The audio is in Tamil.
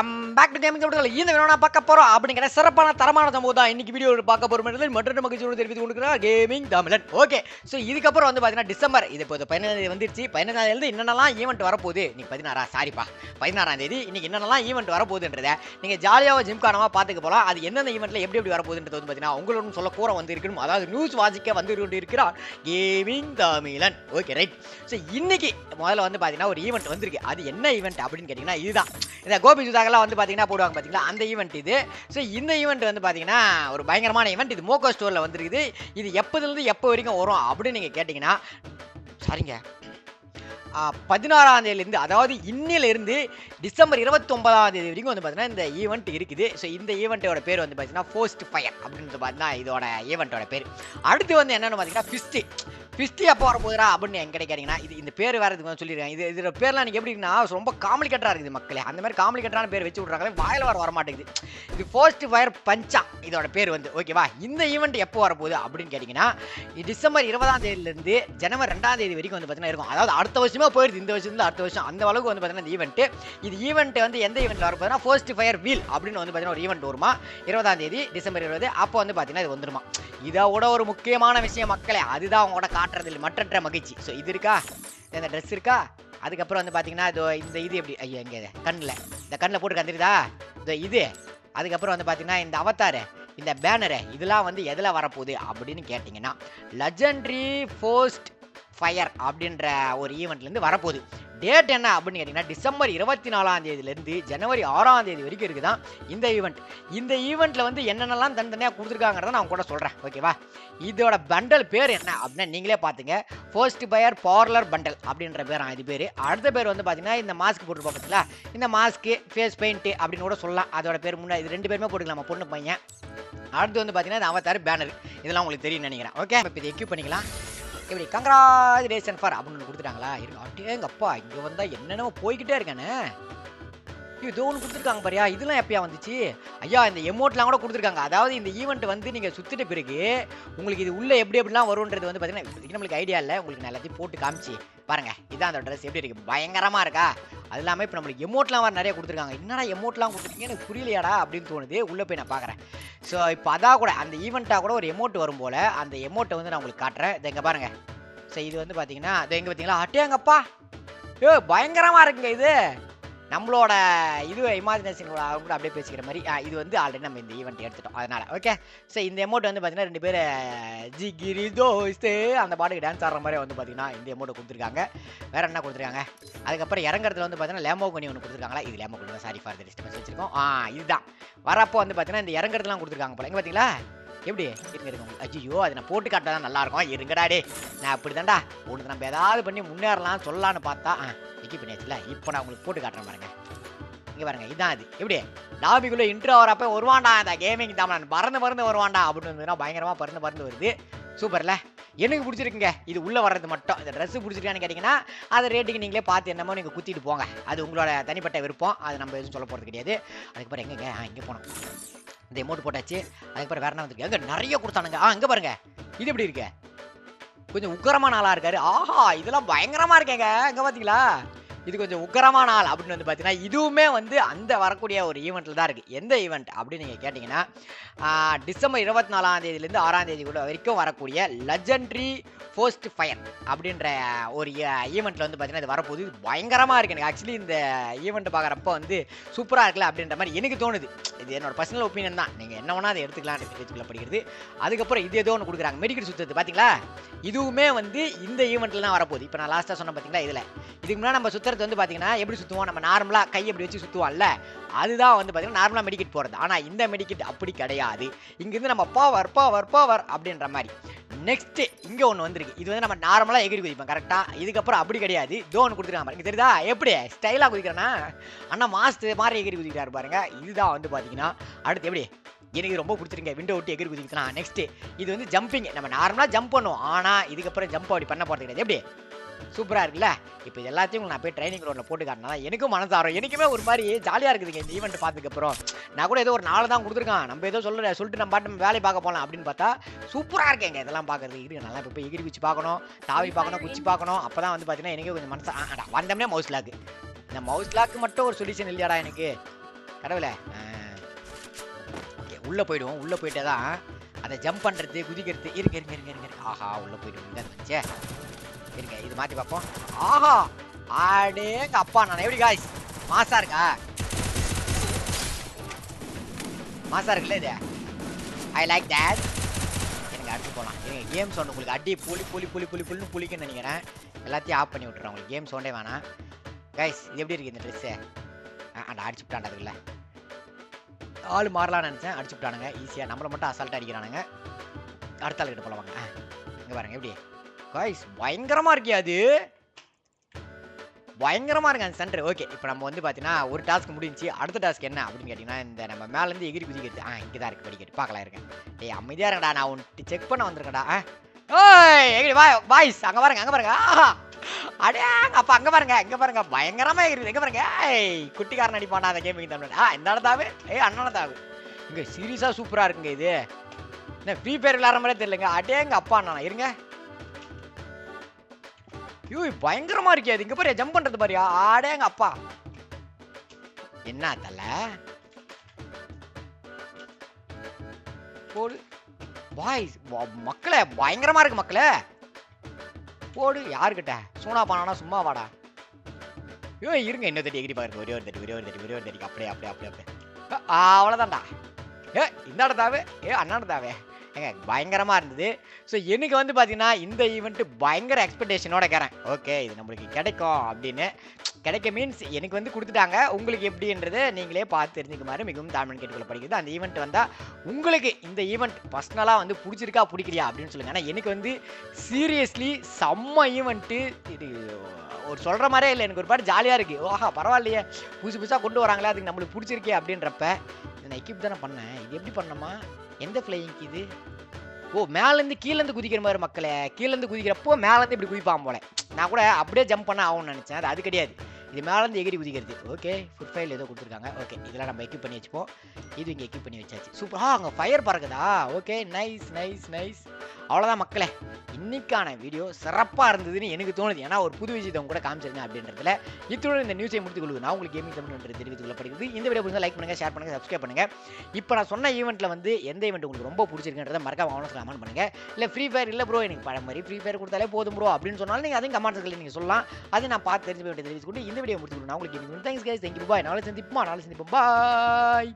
வெல்கம் பேக் டு கேமிங் கவுட்டுகள் இந்த வேணும் நான் பார்க்க போறோம். அப்படிங்கிற சிறப்பான தரமான சம்பவம் தான் இன்னைக்கு வீடியோ பார்க்க போறோம் மற்றொரு மகிழ்ச்சியோடு தெரிவித்து கொடுக்குறா கேமிங் தமிழன் ஓகே ஸோ இதுக்கப்புறம் வந்து பார்த்தீங்கன்னா டிசம்பர் இது இப்போ பதினேழு தேதி வந்துருச்சு. பதினஞ்சாம் தேதி என்னென்னலாம் ஈவெண்ட் வரப்போகுது? இன்னைக்கு பதினாறா சாரிப்பா பதினாறாம் தேதி இன்னைக்கு என்னென்னலாம் ஈவெண்ட் வரப்போகுதுன்றத நீங்கள் ஜாலியாக ஜிம்கானமாக பார்த்துக்க போகலாம் அது எந்தெந்த ஈவெண்ட்டில் எப்படி எப்படி வரப்போகுதுன்றது வந்து பார்த்தீங்கன்னா உங்களோட சொல்ல கூற வந்து இருக்கணும் அதாவது நியூஸ் வாசிக்க வந்து கொண்டு இருக்கிறார் கேமிங் தமிழன் ஓகே ரைட் ஸோ இன்னைக்கு முதல்ல வந்து பார்த்தீங்கன்னா ஒரு ஈவெண்ட் வந்திருக்கு. அது என்ன ஈவெண்ட் அப்படின்னு கேட்டிங்கன்னா இதுதான். இந்த கோபி சுதாகர்லாம் வந்து பார்த்தீங்கன்னா போடுவாங்க பார்த்தீங்களா அந்த ஈவெண்ட் இது. ஸோ இந்த ஈவெண்ட் வந்து பார்த்தீங்கன்னா ஒரு பயங்கரமான ஈவெண்ட் இது மோகோ ஸ்டோரில் வந்துருக்குது. இது எப்போதுலேருந்து எப்போ வரைக்கும் வரும் அப்படின்னு நீங்கள் கேட்டிங்கன்னா சரிங்க. பதினாறாம் தேதியிலேருந்து அதாவது இன்னிலிருந்து டிசம்பர் இருபத்தொன்பதாம் தேதி வரைக்கும் வந்து பார்த்தீங்கன்னா இந்த ஈவெண்ட் இருக்குது. ஸோ இந்த ஈவெண்ட்டோட பேர் வந்து பார்த்தீங்கன்னா ஃபோஸ்ட் ஃபயர் அப்படின்றது பார்த்தீங்கன்னா இதோட ஈவெண்ட்டோட பேர். அடுத்து வந்து என்னென்னு பார்த்தீங்கன்னா ஃபிஸ்ட்டு ஃபிஸ்டி அப்போ போதுரா அப்படின்னு எங்க கிடைக்காதீங்கன்னா இது இந்த பேர் வேறு இதுக்கு வந்து சொல்லியிருக்கேன் இது இதோட பேர்லாம் இன்னைக்கு எப்படி இருக்குன்னா ரொம்ப காம்ப்ளிகேட்டராக இருக்குது மக்களே. அந்த மாதிரி காம்ப்ளிகேட்டரான பேர் வச்சு விட்றாங்களே வாயில் வர வர மாட்டேங்குது இது போஸ்ட் ஃபயர் பஞ்சா இதோட பேர் வந்து ஓகேவா இந்த ஈவெண்ட் எப்போ வரப்போகுது அப்படின்னு கேட்டிங்கன்னா டிசம்பர் இருபதாம் தேதியிலேருந்து ஜனவரி ரெண்டாம் தேதி வரைக்கும் வந்து பார்த்தீங்கன்னா இருக்கும். அதாவது அடுத்த வருஷமே போயிடுது இந்த வருஷத்துல அடுத்த வருஷம். அந்த அளவுக்கு வந்து பார்த்தீங்கன்னா இந்த ஈவெண்ட் இது ஈவெண்ட் வந்து எந்த ஈவெண்ட் வரப்போதுன்னா ஃபர்ஸ்ட் ஃபயர் வீல் அப்படின்னு வந்து பார்த்தீங்கன்னா ஒரு ஈவெண்ட் வருமா? இருபதாம் தேதி டிசம்பர் இருபது அப்போ வந்து பார்த்தீங்கன்னா இது வந்துருமா? இதோட ஒரு முக்கியமான விஷயம் மக்களே அதுதான் அவங்களோட காட்டுறதில் மற்றற்ற மகிழ்ச்சி. ஸோ இது இருக்கா? இந்த ட்ரெஸ் இருக்கா? அதுக்கப்புறம் வந்து பார்த்தீங்கன்னா இதோ இந்த இது எப்படி ஐயோ இங்கே கண்ணில். இந்த கண்ணில் போட்டு கந்துருதா இந்த இது. அதுக்கப்புறம் வந்து பார்த்தீங்கன்னா இந்த அவத்தாரு இந்த பேனரு இதெல்லாம் வந்து எதில் வரப்போகுது அப்படின்னு கேட்டிங்கன்னா லெஜண்ட்ரி ஃபோஸ்ட் ஃபயர் அப்படின்ற ஒரு ஈவெண்ட்லேருந்து வரப்போகுது. டேட் என்ன அப்படின்னு கேட்டிங்கன்னா டிசம்பர் இருபத்தி நாலாம் தேதியிலேருந்து ஜனவரி ஆறாம் தேதி வரைக்கும் இருக்குதான் இந்த ஈவெண்ட் இந்த ஈவெண்ட்டில் வந்து என்னென்னலாம் தனித்தனியாக கொடுத்துருக்காங்கிறத நான் கூட சொல்கிறேன் ஓகேவா இதோட பண்டல் பேர் என்ன அப்படின்னா நீங்களே பார்த்துங்க ஃபர்ஸ்ட் பயர் பார்லர் பண்டல் அப்படின்ற பேர் இது பேர். அடுத்த பேர் வந்து பார்த்தீங்கன்னா இந்த மாஸ்க் போட்டுருப்போம் பார்த்தீங்களா இந்த மாஸ்க்கு ஃபேஸ் பெயிண்ட்டு அப்படின்னு கூட சொல்லலாம். அதோட பேர் முன்னாடி இது ரெண்டு பேருமே போட்டுக்கலாமா? பொண்ணு பையன். அடுத்து வந்து பார்த்தீங்கன்னா இந்த அவதார் பேனர் இதெல்லாம் உங்களுக்கு தெரியும் நினைக்கிறேன். ஓகே இப்போ இதை எக்யூப் பண்ணிக்கலாம். இப்படி கங்க்ராச்சுலேஷன் ஃபார் அப்படின்னு கொடுத்துட்டாங்களா? இருங்க அப்படியேங்கப்பா இங்கே வந்தால் என்னென்னமோ போய்கிட்டே இருக்கானே. இது ஒன்று கொடுத்துருக்காங்க பாரியா இதெல்லாம் எப்பயா வந்துச்சு? ஐயா இந்த எமௌண்ட்லாம் கூட கொடுத்துருக்காங்க. அதாவது இந்த ஈவெண்ட் வந்து நீங்கள் சுற்றிட்ட பிறகு உங்களுக்கு இது உள்ளே எப்படி எப்படிலாம் வரும்ன்றது வந்து பார்த்தீங்கன்னா நம்மளுக்கு ஐடியா இல்லை. உங்களுக்கு நான் எல்லாத்தையும் போட்டு காமிச்சு பாருங்க. இதான் அந்த ட்ரெஸ் எப்படி இருக்கு? பயங்கரமாக இருக்கா? அது இல்லாமல் இப்போ நம்மளுக்கு எமோட்லாம் வர நிறைய கொடுத்துருக்காங்க. என்னடா எமோட்லாம் கொடுத்துருக்கீங்க? எனக்கு புரியலையாடா அப்படின்னு தோணுது. உள்ளே போய் நான் பார்க்குறேன் ஸோ இப்போ அதான் கூட அந்த ஈவெண்ட்டாக கூட ஒரு எமோட் வரும் போல். அந்த எமோட்டை வந்து நான் உங்களுக்கு காட்டுறேன். இதை எங்கே பாருங்கள் ஸோ இது வந்து பார்த்தீங்கன்னா இது எங்கே பார்த்தீங்களா அட்டேங்கப்பா! ஏ பயங்கரமாக இருக்குங்க இது. நம்மளோட இது இமேஜினேஷன் கூட கூட அப்படியே பேசிக்கிற மாதிரி இது வந்து ஆல்ரெடி நம்ம இந்த ஈவெண்ட் எடுத்துட்டோம். அதனால ஓகே ஸோ இந்த அமௌண்ட் வந்து பார்த்தீங்கன்னா ரெண்டு பேர் ஜி கிரி தோஸ்தே அந்த பாட்டுக்கு டான்ஸ் ஆடுற மாதிரி வந்து பார்த்தீங்கன்னா இந்த அமௌண்ட் கொடுத்துருக்காங்க. வேற என்ன கொடுத்துருக்காங்க? அதுக்கப்புறம் இறங்குறதுல வந்து பார்த்தீங்கன்னா லேமோ கனி ஒன்று கொடுத்துருக்காங்களா? இது லேமோ கனி சாரி ஃபார் டிஸ்டர்பன்ஸ் வச்சிருக்கோம். ஆ இதுதான். வரப்போ வந்து பார்த்தீங்கன்னா இந்த இறங்குறதுலாம் கொடுத்துருக்காங்க போல. இங்கே பார்த்தீங்களா எப்படி? இருங்க இருங்க. ஐயோ அதை நான் போட்டு காட்டினா தான் நல்லா இருங்கடா டே நான் அப்படி தான்டா ஒன்று நம்ம ஏதாவது பண்ணி முன்னேறலாம் சொல்லலான்னு பார்த்தா ஆ பண்ணியாச்சுல? இப்போ நான் உங்களுக்கு போட்டு காட்டுறேன் பாருங்க. இங்கே பாருங்க இதான் அது எப்படி? லாபிக்குள்ளே இன்ட்ரோ வரப்ப வருவான்டா இந்த கேமிங் தான் பறந்து பறந்து வருவான்டா அப்படின்னு வந்துன்னா பயங்கரமாக பறந்து பறந்து வருது. சூப்பரில்? எனக்கு பிடிச்சிருக்குங்க? இது உள்ளே வர்றது மட்டும். இந்த ட்ரெஸ்ஸு பிடிச்சிருக்கான்னு கேட்டிங்கன்னா அதை ரேட்டுக்கு நீங்களே பார்த்து என்னமோ நீங்கள் குத்திட்டு போங்க. அது உங்களோட தனிப்பட்ட விருப்பம். அது நம்ம எதுவும் சொல்ல போகிறது கிடையாது. அதுக்கப்புறம் எங்கே ஆ இங்கே போனோம். இந்த எமௌண்ட் போட்டாச்சு. அதுக்கப்புறம் வேற என்ன வந்துருக்கு? எங்கே நிறைய கொடுத்தானுங்க. ஆ இங்கே பாருங்க. இது எப்படி இருக்குது கொஞ்சம் உக்கரமான ஆளா இருக்காரு. ஆஹா இதெல்லாம் பயங்கரமா இருக்கேங்க. இங்கே பாத்தீங்களா? இது கொஞ்சம் உக்கரமான ஆள் அப்படின்னு வந்து பார்த்தீங்கன்னா இதுவுமே வந்து அந்த வரக்கூடிய ஒரு ஈவெண்ட்டில் தான் இருக்குது எந்த ஈவெண்ட் அப்படின்னு நீங்கள் கேட்டிங்கன்னா டிசம்பர் இருபத்தி நாலாம் தேதியிலேருந்து ஆறாம் தேதி கூட வரைக்கும் வரக்கூடிய லெஜண்ட்ரி ஃபோஸ்ட் ஃபயர் அப்படின்ற ஒரு e-, ஈவெண்ட்டில் வந்து பார்த்தீங்கன்னா இது வரப்போகுது. இது பயங்கரமாக இருக்குது எனக்கு. ஆக்சுவலி இந்த ஈவெண்ட் பார்க்குறப்ப வந்து சூப்பராக இருக்குல்ல அப்படின்ற மாதிரி எனக்கு தோணுது. இது என்னோட பர்சனல் ஒப்பீனியன் தான். நீங்கள் என்ன வேணால் அதை எடுத்துக்கலாம் படிக்கிறது அதுக்கப்புறம் இது ஏதோ ஒன்று கொடுக்குறாங்க. மெடிக்கல் சுத்தது பார்த்தீங்களா இதுவுமே வந்து இந்த ஈவெண்ட்டில் தான் வரப்போகுது. இப்போ நான் லாஸ்ட்டாக சொன்னேன் பார்த்தீங்களா இதில். இதுக்கு முன்னாடி நம்ம போகிறது வந்து பார்த்தீங்கன்னா எப்படி சுற்றுவோம் நம்ம நார்மலாக கை எப்படி வச்சு சுற்றுவோம்ல அதுதான் வந்து பார்த்தீங்கன்னா நார்மலாக மெடிக்கெட் போகிறது ஆனால் இந்த மெடிக்கெட் அப்படி கிடையாது. இங்கேருந்து நம்ம பவர் பவர் பவர் அப்படின்ற மாதிரி. நெக்ஸ்ட்டு இங்கே ஒன்று வந்திருக்கு. இது வந்து நம்ம நார்மலாக எகிரி குதிப்போம் கரெக்டாக இதுக்கப்புறம் அப்படி கிடையாது. இதோ ஒன்று கொடுத்துருக்காங்க தெரியுதா? எப்படி? ஸ்டைலாக குதிக்கிறேன்னா அண்ணா மாஸ்து மாதிரி எகிரி குதிக்கிறாரு பாருங்க. இதுதான் வந்து பார்த்தீங்கன்னா அடுத்து எப்படி? எனக்கு ரொம்ப பிடிச்சிருங்க. விண்டோ விட்டு எகிரி குதிக்கலாம் நெக்ஸ்ட்டு இது வந்து ஜம்பிங் நம்ம நார்மலாக ஜம்ப் பண்ணுவோம். ஆனால் இதுக்கப்புறம் ஜம்ப் அப்படி பண்ண போகிறது கிடையாது. எப்படி? சூப்பராக இருக்குல்ல? இப்போ இது எல்லாத்தையும் நான் போய் ட்ரைனிங் ரோட்டில் போட்டு காட்டினா எனக்கும் மனசு ஆறும் எனக்குமே ஒரு மாதிரி ஜாலியாக இருக்குதுங்க இந்த ஈவெண்ட் பார்த்ததுக்கப்புறம் நான் கூட ஏதோ ஒரு நாலு தான் கொடுத்துருக்கான். நம்ம ஏதோ சொல்ல சொல்லிட்டு நம்ம பாட்டு வேலையை பார்க்க போகலாம் அப்படின்னு பார்த்தா சூப்பராக இருக்கேங்க. இதெல்லாம் பார்க்கறது இருக்கு நல்லா இப்போ போய் எகிரி குச்சி பார்க்கணும். தாவி பார்க்கணும் குச்சி பார்க்கணும். அப்போ தான் வந்து பார்த்தீங்கன்னா எனக்கே கொஞ்சம் மனசு வந்தோம்னே மவுஸ் லாக்கு இந்த மவுஸ் லாக்கு மட்டும் ஒரு சொல்யூஷன் இல்லையாடா எனக்கு? கடவுளே. உள்ளே போயிடுவோம். உள்ளே போயிட்டே தான் அதை ஜம்ப் பண்ணுறது குதிக்கிறது. இருங்க இருங்க இருங்க இருங்க இருங்க. ஆஹா உள்ளே போயிடுவோம். இங்கே இருந்துச்சே இருங்க இது மாற்றி பார்ப்போம். ஆஹா ஆடேங்க அப்பா நான் எப்படி காய்ஸ் மாசா இருக்கா? மாசா இருக்குல்ல இது? ஐ லைக் தேட் எனக்கு அடுத்து போகலாம் இருங்க கேம் சவுண்ட் உங்களுக்கு அடி புலி புலி புலி புலி புலின்னு புளிக்குன்னு நினைக்கிறேன். எல்லாத்தையும் ஆஃப் பண்ணி விட்டுறேன் உங்களுக்கு. கேம் சவுண்டே வேணாம். கைஸ் இது எப்படி இருக்கு இந்த ட்ரெஸ்ஸு அண்ட் அடிச்சு விட்டாண்டதுக்குள்ள ஆள் மாறலாம்னு நினச்சேன். அடிச்சு விட்டானுங்க. ஈஸியாக நம்மளை மட்டும் அசால்ட்டாக அடிக்கிறானுங்க. அடுத்த ஆள் கிட்ட போல வாங்க இங்கே பாருங்க எப்படி? காய்ஸ் பயங்கரமாக இருக்கே அது? பயங்கரமாக இருக்கு அந்த சென்டர் ஓகே இப்போ நம்ம வந்து பார்த்தீங்கன்னா ஒரு டாஸ்க் முடிஞ்சு அடுத்த டாஸ்க் என்ன அப்படின்னு கேட்டிங்கன்னா இந்த நம்ம மேலேருந்து எகிரி குதிக்கிறது ஆ இங்கே தான் இருக்குது படிக்கட்டு. பார்க்கலாம் இருக்கேன் டேய் அமைதியாக இருக்கடா நான் உன்ட்டு செக் பண்ண வந்திருக்கேன்டா. ஆ. ஓய் எகிரி வா பாய்ஸ் அங்கே பாருங்க அங்கே பாருங்க. ஆஹா. அடே அப்பா அங்கே பாருங்க இங்கே பாருங்க. பயங்கரமாக எகிரி எங்கே பாருங்க. ஏய் குட்டிக்காரன் அடிப்பானா அந்த கேமிங் தமிழ் ஆ இந்த இடத்தாவு ஏய் அண்ணனதாவு இங்கே சீரியஸாக சூப்பராக இருக்குங்க இது. என்ன ஃப்ரீ ஃபயர் விளாட்ற மாதிரியே தெரியலங்க. அடேங்க அப்பா அண்ணா இருங்க. ஐயோ பயங்கரமா இருக்கே அது இங்க பாரு ஜம்ப் பண்றது பாரியா ஆடேங்க அப்பா. என்ன தல? போடு. பாய்ஸ் மக்களே பயங்கரமா இருக்கு மக்களே. போடு யாருக்கிட்ட? சூனா பானா சும்மா வாடா. ஐயோ இருங்க இன்னொரு தட்டி எகிரி பாருங்க ஒரே ஒரு தட்டி ஒரே ஒரு தட்டி ஒரே ஒரு தட்டி அப்படியே அப்படியே அப்படியே அப்படியே. அவ்வளோதான்டா அவ்வளவுதான்டா. ஏ இந்த இடத்தாவே ஏ அண்ணா தாவே? ஏங்க பயங்கரமாக இருந்தது. ஸோ எனக்கு வந்து பார்த்தீங்கன்னா இந்த ஈவெண்ட்டு பயங்கர எக்ஸ்பெக்டேஷனோட இருக்கிறேன் ஓகே இது நம்மளுக்கு கிடைக்கும் அப்படின்னு. கிடைக்க மீன்ஸ் எனக்கு வந்து கொடுத்துட்டாங்க. உங்களுக்கு எப்படின்றதை நீங்களே பார்த்து தெரிஞ்சுக்குமாறு மிகவும் தாழ்மன் கேட்டுக்கொள்ள படிக்கிறது அந்த ஈவெண்ட் வந்தால் உங்களுக்கு இந்த ஈவெண்ட் பர்சனலாக வந்து பிடிச்சிருக்கா பிடிக்கலையா அப்படின்னு சொல்லுங்கள் ஏன்னா எனக்கு வந்து சீரியஸ்லி செம்ம ஈவெண்ட்டு இது ஒரு சொல்கிற மாதிரியே இல்லை. எனக்கு ஒரு பாட்டு ஜாலியாக இருக்குது ஓஹா பரவாயில்லையே. புதுசு புதுசாக கொண்டு வராங்களே அதுக்கு நம்மளுக்கு பிடிச்சிருக்கே அப்படின்றப்ப நான் எக்யூப் தானே பண்ணேன். இது எப்படி பண்ணோமா எந்த ஃப்ளையிங் இது? ஓ மேலேருந்து கீழேருந்து குதிக்கிற மாதிரி மக்களே கீழேருந்து குதிக்கிறப்போ மேலேருந்து இப்படி குதிப்பான் போல. நான் கூட அப்படியே ஜம்ப் பண்ண ஆகும்னு நினச்சேன். அது அது கிடையாது. இது மேலேருந்து எகிரி குதிக்கிறது. ஓகே ஃபுட் ஃபைல் ஏதோ கொடுத்துருக்காங்க. ஓகே இதெல்லாம் நம்ம எக்யூப் பண்ணி வச்சுப்போம். இது இங்கே எக்யூப் பண்ணி வச்சாச்சு. சூப்பர் ஆ அங்கே ஃபயர் பறக்குதா? ஓகே நைஸ் நைஸ் நைஸ் அவ்வளோதான் மக்களே. இன்னைக்கான வீடியோ சிறப்பாக இருந்ததுன்னு எனக்கு தோணுது. ஏன்னா ஒரு புது விஷயத்தை கூட காமிச்சிருந்தேன் அப்படின்றதுல. இத்துடன் இந்த நியூஸை முடித்துக் கொள்வது நான் உங்களுக்கு கேமிங் தமிழ் என்று தெரிவித்துக் கொள்ளப்படுகிறது இந்த வீடியோ பிடிச்சா லைக் பண்ணுங்க ஷேர் பண்ணுங்கள் சப்ஸ்கிரைப் பண்ணுங்கள் இப்போ நான் சொன்ன ஈவெண்ட்டில் வந்து எந்த ஈவெண்ட் உங்களுக்கு ரொம்ப பிடிச்சிருக்குன்றதை மறக்காம கமெண்ட்ஸ் கமெண்ட் பண்ணுங்க. இல்லை ஃப்ரீ ஃபயர் இல்லை ப்ரோ எனக்கு பழைய மாதிரி ஃப்ரீ ஃபயர் கொடுத்தாலே போதும் ப்ரோ அப்படின்னு சொன்னாலும் நீங்கள் அதையும் கமெண்ட்ஸில் நீங்கள் சொல்லலாம். அதை நான் பார்த்து தெரிஞ்சு போய் தெரிவித்துக்கொண்டு இந்த வீடியோ முடித்துக்கொண்டு நான் உங்களுக்கு தேங்க்ஸ் கைஸ் தேங்க்யூ பாய் நாளை சந்திப்போமா? நாளை சந்திப்போம். பாய்